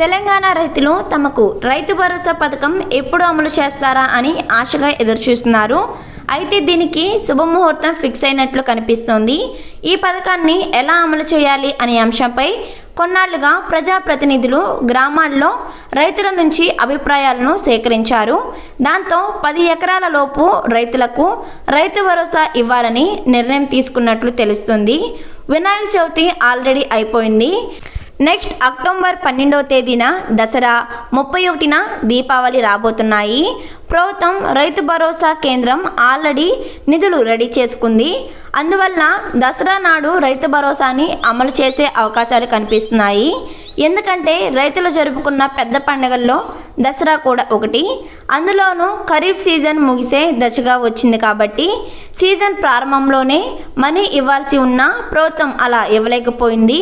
తెలంగాణ రైతులు తమకు రైతు భరోసా పథకం ఎప్పుడు అమలు చేస్తారా అని ఆశగా ఎదురుచూస్తున్నారు. అయితే దీనికి శుభముహూర్తం ఫిక్స్ అయినట్లు కనిపిస్తోంది. ఈ పథకాన్ని ఎలా అమలు చేయాలి అనే అంశంపై కొన్నాళ్ళుగా ప్రజాప్రతినిధులు గ్రామాల్లో రైతుల నుంచి అభిప్రాయాలను సేకరించారు. దాంతో పది ఎకరాల లోపు రైతులకు రైతు భరోసా ఇవ్వాలని నిర్ణయం తీసుకున్నట్లు తెలుస్తుంది. వినాయక చవితి ఆల్రెడీ అయిపోయింది. నెక్స్ట్ అక్టోబర్ పన్నెండవ తేదీన దసరా ముప్పై ఒకటిన దీపావళి రాబోతున్నాయి. ప్రభుత్వం రైతు భరోసా కేంద్రం ఆల్రెడీ నిధులు రెడీ చేసుకుంది. అందువల్ల దసరా నాడు రైతు భరోసాని అమలు చేసే అవకాశాలు కనిపిస్తున్నాయి. ఎందుకంటే రైతులు జరుపుకున్న పెద్ద పండుగల్లో దసరా కూడా ఒకటి. అందులోనూ ఖరీఫ్ సీజన్ ముగిసే దశగా వచ్చింది కాబట్టి సీజన్ ప్రారంభంలోనే మనీ ఇవ్వాల్సి ఉన్నా ప్రభుత్వం అలా ఇవ్వలేకపోయింది.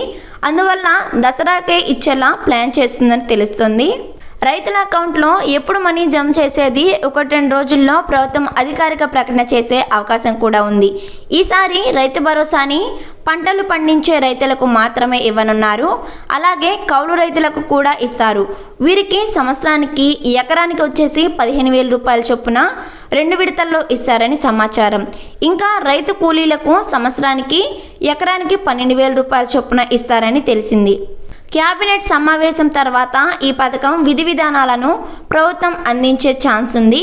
అందువల్ల దసరాకే ఇచ్చేలా ప్లాన్ చేస్తుందని తెలుస్తుంది. రైతుల అకౌంట్లో ఎప్పుడు మనీ జమ చేసేది ఒకటి రెండు రోజుల్లో ప్రభుత్వం అధికారిక ప్రకటన చేసే అవకాశం కూడా ఉంది. ఈసారి రైతు భరోసాని పంటలు పండించే రైతులకు మాత్రమే ఇవ్వనున్నారు. అలాగే కౌలు రైతులకు కూడా ఇస్తారు. వీరికి సంవత్సరానికి ఎకరానికి వచ్చేసి పదిహేను వేల రూపాయల చొప్పున రెండు విడతల్లో ఇస్తారని సమాచారం. ఇంకా రైతు కూలీలకు సంవత్సరానికి ఎకరానికి పన్నెండు వేల రూపాయల చొప్పున ఇస్తారని తెలిసింది. క్యాబినెట్ సమావేశం తర్వాత ఈ పథకం విధి విధానాలను ప్రభుత్వం అందించే ఛాన్స్ ఉంది.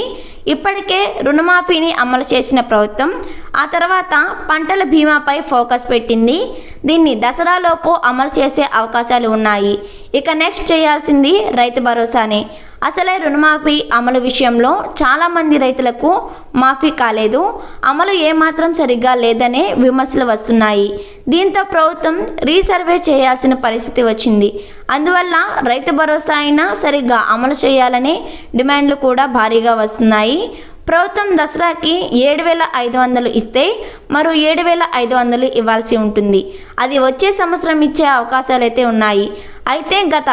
ఇప్పటికే రుణమాఫీని అమలు చేసిన ప్రభుత్వం ఆ తర్వాత పంటల బీమాపై ఫోకస్ పెట్టింది. దీన్ని దసరాలోపు అమలు చేసే అవకాశాలు ఉన్నాయి. ఇక నెక్స్ట్ చేయాల్సింది రైతు భరోసానే. అసలే రుణమాఫీ అమలు విషయంలో చాలామంది రైతులకు మాఫీ కాలేదు. అమలు ఏమాత్రం సరిగ్గా లేదనే విమర్శలు వస్తున్నాయి. దీంతో ప్రభుత్వం రీసర్వే చేయాల్సిన పరిస్థితి వచ్చింది. అందువల్ల రైతు భరోసా అయినా సరిగ్గా అమలు చేయాలనే డిమాండ్లు కూడా భారీగా వస్తున్నాయి. ప్రభుత్వం దసరాకి ఏడు వేల ఐదు వందలు ఇస్తే మరో ఏడు వేల ఐదు వందలు ఇవ్వాల్సి ఉంటుంది. అది వచ్చే సంవత్సరం ఇచ్చే అవకాశాలు అయితే ఉన్నాయి. అయితే గత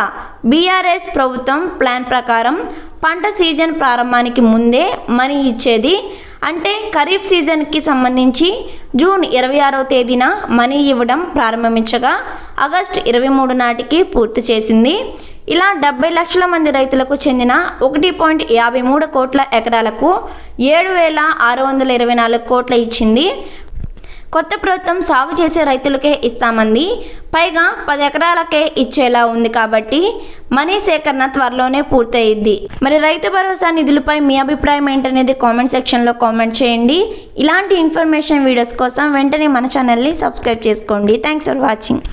బీఆర్ఎస్ ప్రభుత్వం ప్లాన్ ప్రకారం పంట సీజన్ ప్రారంభానికి ముందే మనీ ఇచ్చేది. అంటే ఖరీఫ్ సీజన్కి సంబంధించి జూన్ ఇరవై ఆరవ తేదీన మనీ ఇవ్వడం ప్రారంభించగా ఆగస్టు ఇరవై మూడు నాటికి పూర్తి చేసింది. ఇలా డెబ్బై లక్షల మంది రైతులకు చెందిన ఒకటి పాయింట్ యాభై మూడు కోట్ల ఎకరాలకు ఏడు వేల ఆరు వందల ఇరవై నాలుగు కోట్ల ఇచ్చింది. కొత్త ప్రభుత్వం సాగు చేసే రైతులకే ఇస్తామంది. పైగా పది ఎకరాలకే ఇచ్చేలా ఉంది కాబట్టి మనీ సేకరణ త్వరలోనే పూర్తయిద్ది. మరి రైతు భరోసా నిధులపై మీ అభిప్రాయం ఏంటనేది కామెంట్ సెక్షన్లో కామెంట్ చేయండి. ఇలాంటి ఇన్ఫర్మేషన్ వీడియోస్ కోసం వెంటనే మన ఛానల్ని సబ్స్క్రైబ్ చేసుకోండి. Thanks for watching.